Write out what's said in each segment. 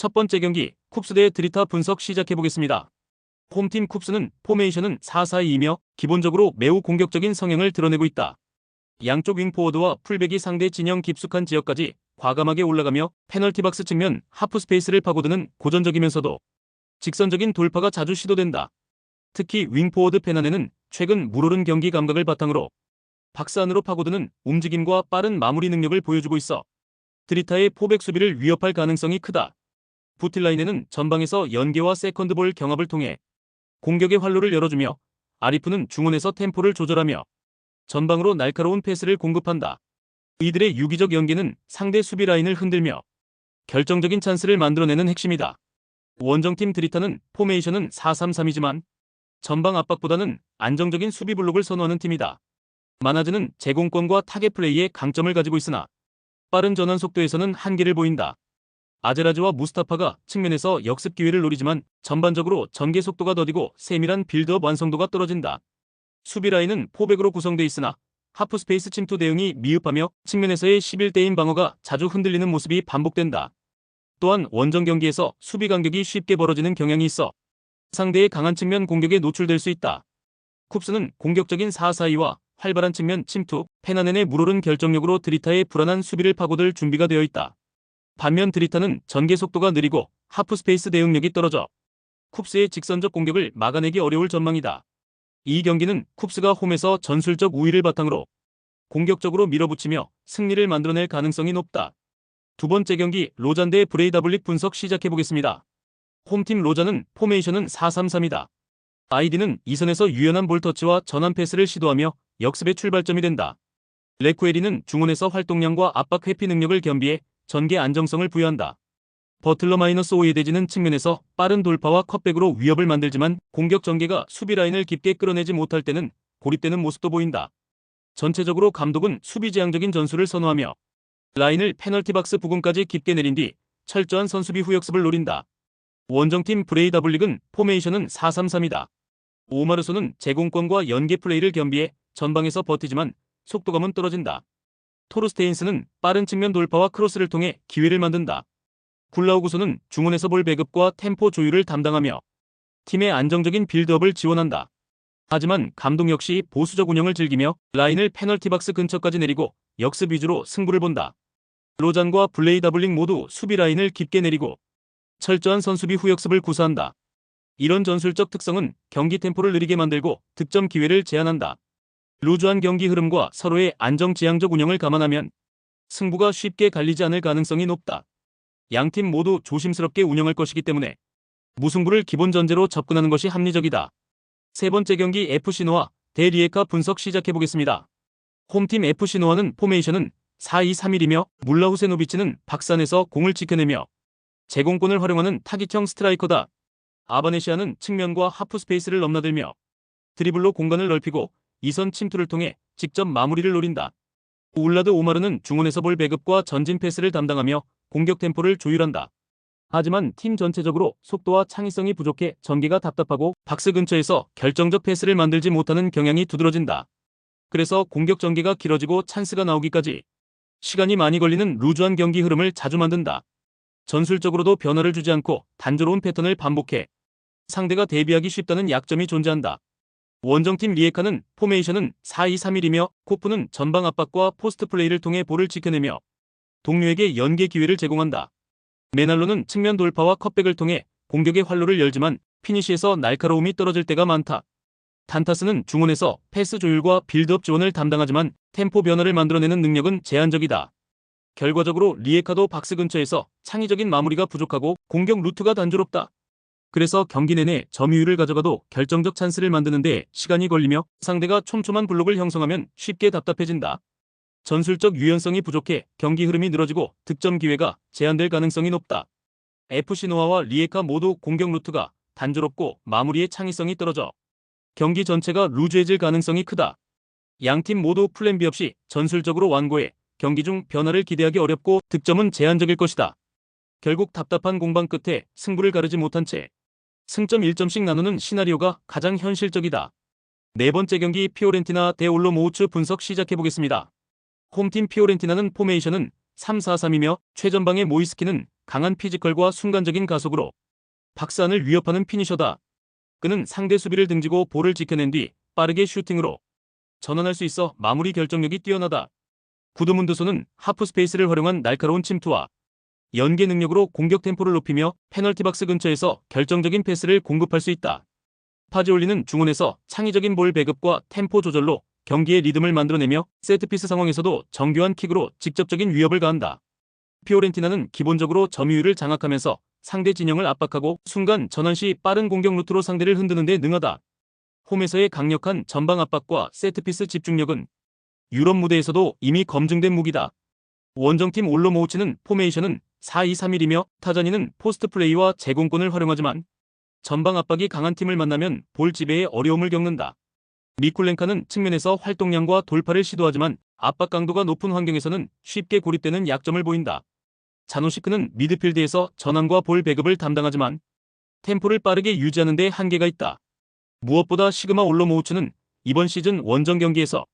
첫 번째 경기 쿱스 대 드리타 분석 시작해 보겠습니다. 홈팀 쿱스는 포메이션은 4-4-2이며 기본적으로 매우 공격적인 성향을 드러내고 있다. 양쪽 윙포워드와 풀백이 상대 진영 깊숙한 지역까지 과감하게 올라가며 페널티 박스 측면 하프 스페이스를 파고드는 고전적이면서도 직선적인 돌파가 자주 시도된다. 특히 윙포워드 페난에는 최근 물오른 경기 감각을 바탕으로 박스 안으로 파고드는 움직임과 빠른 마무리 능력을 보여주고 있어 드리타의 포백 수비를 위협할 가능성이 크다. 부틸라인에는 전방에서 연계와 세컨드볼 경합을 통해 공격의 활로를 열어주며 아리프는 중원에서 템포를 조절하며 전방으로 날카로운 패스를 공급한다. 이들의 유기적 연계는 상대 수비 라인을 흔들며 결정적인 찬스를 만들어내는 핵심이다. 원정팀 드리타는 포메이션은 4-3-3이지만 전방 압박보다는 안정적인 수비 블록을 선호하는 팀이다. 마나즈는 제공권과 타겟 플레이에 강점을 가지고 있으나 빠른 전환 속도에서는 한계를 보인다. 아제라즈와 무스타파가 측면에서 역습 기회를 노리지만 전반적으로 전개 속도가 더디고 세밀한 빌드업 완성도가 떨어진다. 수비 라인은 포백으로 구성돼 있으나 하프 스페이스 침투 대응이 미흡하며 측면에서의 11대인 방어가 자주 흔들리는 모습이 반복된다. 또한 원정 경기에서 수비 간격이 쉽게 벌어지는 경향이 있어 상대의 강한 측면 공격에 노출될 수 있다. 쿱스는 공격적인 4-4-2와 활발한 측면 침투, 페나넨의 물오른 결정력으로 드리타의 불안한 수비를 파고들 준비가 되어 있다. 반면 드리타는 전개 속도가 느리고 하프 스페이스 대응력이 떨어져 쿱스의 직선적 공격을 막아내기 어려울 전망이다. 이 경기는 쿱스가 홈에서 전술적 우위를 바탕으로 공격적으로 밀어붙이며 승리를 만들어낼 가능성이 높다. 두 번째 경기 로잔 대 브레이다블릭 분석 시작해보겠습니다. 홈팀 로잔은 포메이션은 4-3-3이다. 아이디는 이선에서 유연한 볼터치와 전환 패스를 시도하며 역습의 출발점이 된다. 레쿠에리는 중원에서 활동량과 압박 회피 능력을 겸비해 전개 안정성을 부여한다. 버틀러 마이너스 5의 대지는 측면에서 빠른 돌파와 컷백으로 위협을 만들지만 공격 전개가 수비 라인을 깊게 끌어내지 못할 때는 고립되는 모습도 보인다. 전체적으로 감독은 수비 지향적인 전술을 선호하며 라인을 페널티 박스 부근까지 깊게 내린 뒤 철저한 선수비 후역습을 노린다. 원정팀 브레이다블릭은 포메이션은 4-3-3이다. 오마르소는 제공권과 연계 플레이를 겸비해 전방에서 버티지만 속도감은 떨어진다. 토르스테인스는 빠른 측면 돌파와 크로스를 통해 기회를 만든다. 굴라우구소는 중원에서 볼 배급과 템포 조율을 담당하며 팀의 안정적인 빌드업을 지원한다. 하지만 감독 역시 보수적 운영을 즐기며 라인을 페널티 박스 근처까지 내리고 역습 위주로 승부를 본다. 로잔과 블레이 다블링 모두 수비 라인을 깊게 내리고 철저한 선수비 후역습을 구사한다. 이런 전술적 특성은 경기 템포를 느리게 만들고 득점 기회를 제한한다. 루즈한 경기 흐름과 서로의 안정지향적 운영을 감안하면 승부가 쉽게 갈리지 않을 가능성이 높다. 양 팀 모두 조심스럽게 운영할 것이기 때문에 무승부를 기본 전제로 접근하는 것이 합리적이다. 세 번째 경기 FC노와 대리에카 분석 시작해보겠습니다. 홈팀 FC노와는 포메이션은 4-2-3-1이며 물라 후세노비치는 박산에서 공을 지켜내며 제공권을 활용하는 타깃형 스트라이커다. 아바네시아는 측면과 하프 스페이스를 넘나들며 드리블로 공간을 넓히고 이선 침투를 통해 직접 마무리를 노린다. 울라드 오마르는 중원에서 볼 배급과 전진 패스를 담당하며 공격 템포를 조율한다. 하지만 팀 전체적으로 속도와 창의성이 부족해 전개가 답답하고 박스 근처에서 결정적 패스를 만들지 못하는 경향이 두드러진다. 그래서 공격 전개가 길어지고 찬스가 나오기까지 시간이 많이 걸리는 루즈한 경기 흐름을 자주 만든다. 전술적으로도 변화를 주지 않고 단조로운 패턴을 반복해 상대가 대비하기 쉽다는 약점이 존재한다. 원정팀 리에카는 포메이션은 4-2-3-1이며 코프는 전방 압박과 포스트 플레이를 통해 볼을 지켜내며 동료에게 연계 기회를 제공한다. 메날로는 측면 돌파와 컷백을 통해 공격의 활로를 열지만 피니시에서 날카로움이 떨어질 때가 많다. 탄타스는 중원에서 패스 조율과 빌드업 지원을 담당하지만 템포 변화를 만들어내는 능력은 제한적이다. 결과적으로 리에카도 박스 근처에서 창의적인 마무리가 부족하고 공격 루트가 단조롭다. 그래서 경기 내내 점유율을 가져가도 결정적 찬스를 만드는 데 시간이 걸리며 상대가 촘촘한 블록을 형성하면 쉽게 답답해진다. 전술적 유연성이 부족해 경기 흐름이 늘어지고 득점 기회가 제한될 가능성이 높다. FC 노아와 리에카 모두 공격 루트가 단조롭고 마무리의 창의성이 떨어져 경기 전체가 루즈해질 가능성이 크다. 양 팀 모두 플랜 B 없이 전술적으로 완고해 경기 중 변화를 기대하기 어렵고 득점은 제한적일 것이다. 결국 답답한 공방 끝에 승부를 가르지 못한 채 승점 1점씩 나누는 시나리오가 가장 현실적이다. 네 번째 경기 피오렌티나 대 올로모우츠 분석 시작해보겠습니다. 홈팀 피오렌티나는 포메이션은 3-4-3이며 최전방의 모이스키는 강한 피지컬과 순간적인 가속으로 박스안을 위협하는 피니셔다. 그는 상대 수비를 등지고 볼을 지켜낸 뒤 빠르게 슈팅으로 전환할 수 있어 마무리 결정력이 뛰어나다. 구드문드소는 하프 스페이스를 활용한 날카로운 침투와 연계 능력으로 공격 템포를 높이며 페널티 박스 근처에서 결정적인 패스를 공급할 수 있다. 파지올리는 중원에서 창의적인 볼 배급과 템포 조절로 경기의 리듬을 만들어내며 세트피스 상황에서도 정교한 킥으로 직접적인 위협을 가한다. 피오렌티나는 기본적으로 점유율을 장악하면서 상대 진영을 압박하고 순간 전환 시 빠른 공격 루트로 상대를 흔드는 데 능하다. 홈에서의 강력한 전방 압박과 세트피스 집중력은 유럽 무대에서도 이미 검증된 무기다. 원정팀 올로모우치는 포메이션은 4-2-3-1이며 타자니는 포스트 플레이와 제공권을 활용하지만 전방 압박이 강한 팀을 만나면 볼 지배에 어려움을 겪는다. 미쿨렌카는 측면에서 활동량과 돌파를 시도하지만 압박 강도가 높은 환경에서는 쉽게 고립되는 약점을 보인다. 자노시크는 미드필드에서 전환과 볼 배급을 담당하지만 템포를 빠르게 유지하는 데 한계가 있다. 무엇보다 시그마 올로모우츠는 이번 시즌 원정 경기에서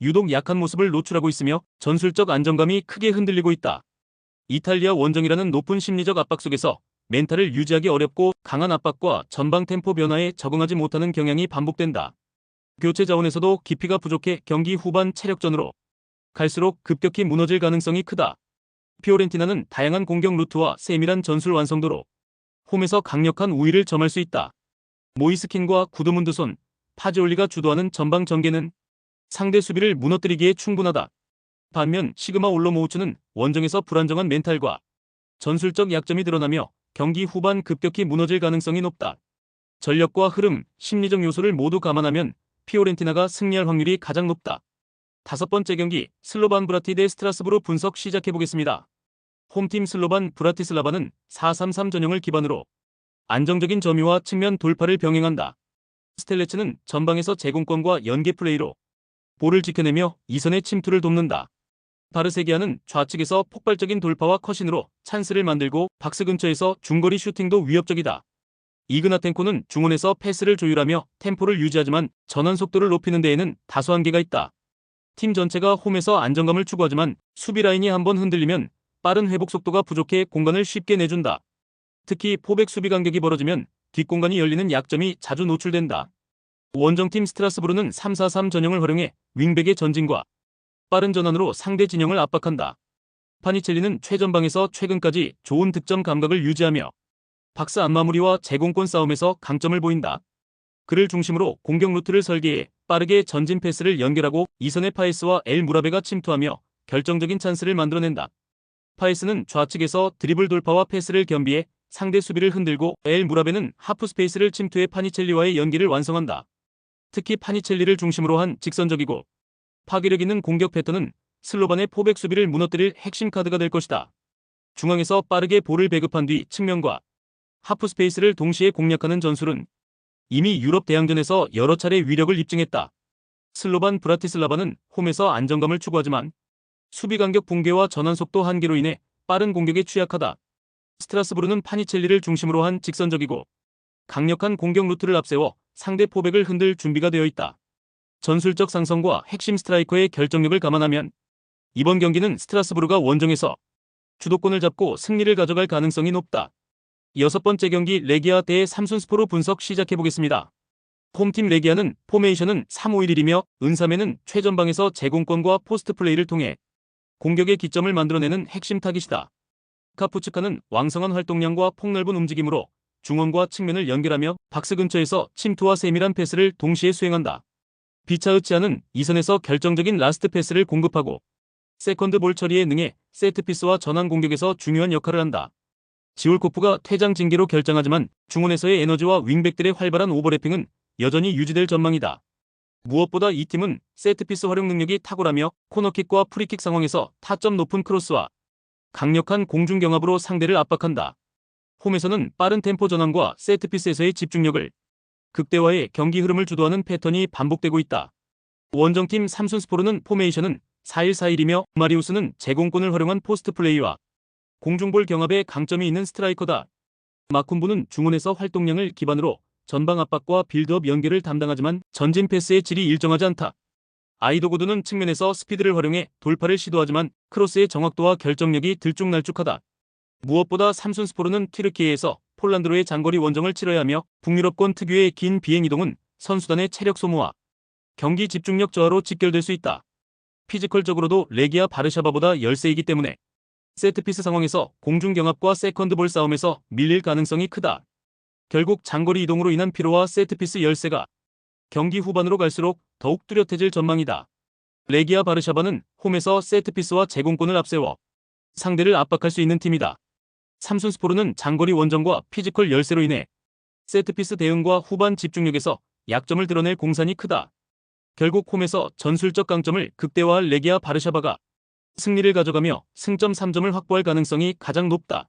유독 약한 모습을 노출하고 있으며 전술적 안정감이 크게 흔들리고 있다. 이탈리아 원정이라는 높은 심리적 압박 속에서 멘탈을 유지하기 어렵고 강한 압박과 전방 템포 변화에 적응하지 못하는 경향이 반복된다. 교체 자원에서도 깊이가 부족해 경기 후반 체력전으로 갈수록 급격히 무너질 가능성이 크다. 피오렌티나는 다양한 공격 루트와 세밀한 전술 완성도로 홈에서 강력한 우위를 점할 수 있다. 모이스킨과 구드문드손, 파지올리가 주도하는 전방 전개는 상대 수비를 무너뜨리기에 충분하다. 반면 시그마 올로모우츠는 원정에서 불안정한 멘탈과 전술적 약점이 드러나며 경기 후반 급격히 무너질 가능성이 높다. 전력과 흐름, 심리적 요소를 모두 감안하면 피오렌티나가 승리할 확률이 가장 높다. 다섯 번째 경기 슬로반 브라티 대 스트라스부로 분석 시작해 보겠습니다. 홈팀 슬로반 브라티슬라바는 4-3-3 전형을 기반으로 안정적인 점유와 측면 돌파를 병행한다. 스텔레츠는 전방에서 제공권과 연계 플레이로 볼을 지켜내며 이선의 침투를 돕는다. 바르세기아는 좌측에서 폭발적인 돌파와 컷신으로 찬스를 만들고 박스 근처에서 중거리 슈팅도 위협적이다. 이그나텐코는 중원에서 패스를 조율하며 템포를 유지하지만 전환 속도를 높이는 데에는 다소 한계가 있다. 팀 전체가 홈에서 안정감을 추구하지만 수비 라인이 한번 흔들리면 빠른 회복 속도가 부족해 공간을 쉽게 내준다. 특히 포백 수비 간격이 벌어지면 뒷공간이 열리는 약점이 자주 노출된다. 원정팀 스트라스부르는 3-4-3 전형을 활용해 윙백의 전진과 빠른 전환으로 상대 진영을 압박한다. 파니첼리는 최전방에서 최근까지 좋은 득점 감각을 유지하며 박스 안마무리와 제공권 싸움에서 강점을 보인다. 그를 중심으로 공격 루트를 설계해 빠르게 전진 패스를 연결하고 이선의 파이스와 엘 무라베가 침투하며 결정적인 찬스를 만들어낸다. 파이스는 좌측에서 드리블 돌파와 패스를 겸비해 상대 수비를 흔들고 엘 무라베는 하프 스페이스를 침투해 파니첼리와의 연기를 완성한다. 특히 파니첼리를 중심으로 한 직선적이고 파괴력 있는 공격 패턴은 슬로반의 포백 수비를 무너뜨릴 핵심 카드가 될 것이다. 중앙에서 빠르게 볼을 배급한 뒤 측면과 하프 스페이스를 동시에 공략하는 전술은 이미 유럽 대항전에서 여러 차례 위력을 입증했다. 슬로반 브라티슬라바는 홈에서 안정감을 추구하지만 수비 간격 붕괴와 전환 속도 한계로 인해 빠른 공격에 취약하다. 스트라스부르는 파니첼리를 중심으로 한 직선적이고 강력한 공격 루트를 앞세워 상대 포백을 흔들 준비가 되어 있다. 전술적 상성과 핵심 스트라이커의 결정력을 감안하면 이번 경기는 스트라스부르가 원정에서 주도권을 잡고 승리를 가져갈 가능성이 높다. 여섯 번째 경기 레기아 대 삼순스포로 분석 시작해 보겠습니다. 홈팀 레기아는 포메이션은 3-5-1이며 은삼에는 최전방에서 제공권과 포스트 플레이를 통해 공격의 기점을 만들어내는 핵심 타깃이다. 카푸츠카는 왕성한 활동량과 폭넓은 움직임으로 중원과 측면을 연결하며 박스 근처에서 침투와 세밀한 패스를 동시에 수행한다. 비차우치아는 이선에서 결정적인 라스트 패스를 공급하고 세컨드 볼 처리에 능해 세트피스와 전환 공격에서 중요한 역할을 한다. 지올코프가 퇴장 징계로 결정하지만 중원에서의 에너지와 윙백들의 활발한 오버래핑은 여전히 유지될 전망이다. 무엇보다 이 팀은 세트피스 활용 능력이 탁월하며 코너킥과 프리킥 상황에서 타점 높은 크로스와 강력한 공중 경합으로 상대를 압박한다. 홈에서는 빠른 템포 전환과 세트피스에서의 집중력을 극대화해 경기 흐름을 주도하는 패턴이 반복되고 있다. 원정팀 삼순스포르는 포메이션은 4-1-4-1이며 마리우스는 제공권을 활용한 포스트 플레이와 공중볼 경합에 강점이 있는 스트라이커다. 마쿤부는 중원에서 활동량을 기반으로 전방 압박과 빌드업 연계를 담당하지만 전진 패스의 질이 일정하지 않다. 아이도고드는 측면에서 스피드를 활용해 돌파를 시도하지만 크로스의 정확도와 결정력이 들쭉날쭉하다. 무엇보다 삼순스포르는 튀르키예에서 폴란드로의 장거리 원정을 치러야 하며 북유럽권 특유의 긴 비행 이동은 선수단의 체력 소모와 경기 집중력 저하로 직결될 수 있다. 피지컬적으로도 레기아 바르샤바보다 열세이기 때문에 세트피스 상황에서 공중경합과 세컨드볼 싸움에서 밀릴 가능성이 크다. 결국 장거리 이동으로 인한 피로와 세트피스 열세가 경기 후반으로 갈수록 더욱 뚜렷해질 전망이다. 레기아 바르샤바는 홈에서 세트피스와 제공권을 앞세워 상대를 압박할 수 있는 팀이다. 삼순스포르는 장거리 원정과 피지컬 열세로 인해 세트피스 대응과 후반 집중력에서 약점을 드러낼 공산이 크다. 결국 홈에서 전술적 강점을 극대화할 레기아 바르샤바가 승리를 가져가며 승점 3점을 확보할 가능성이 가장 높다.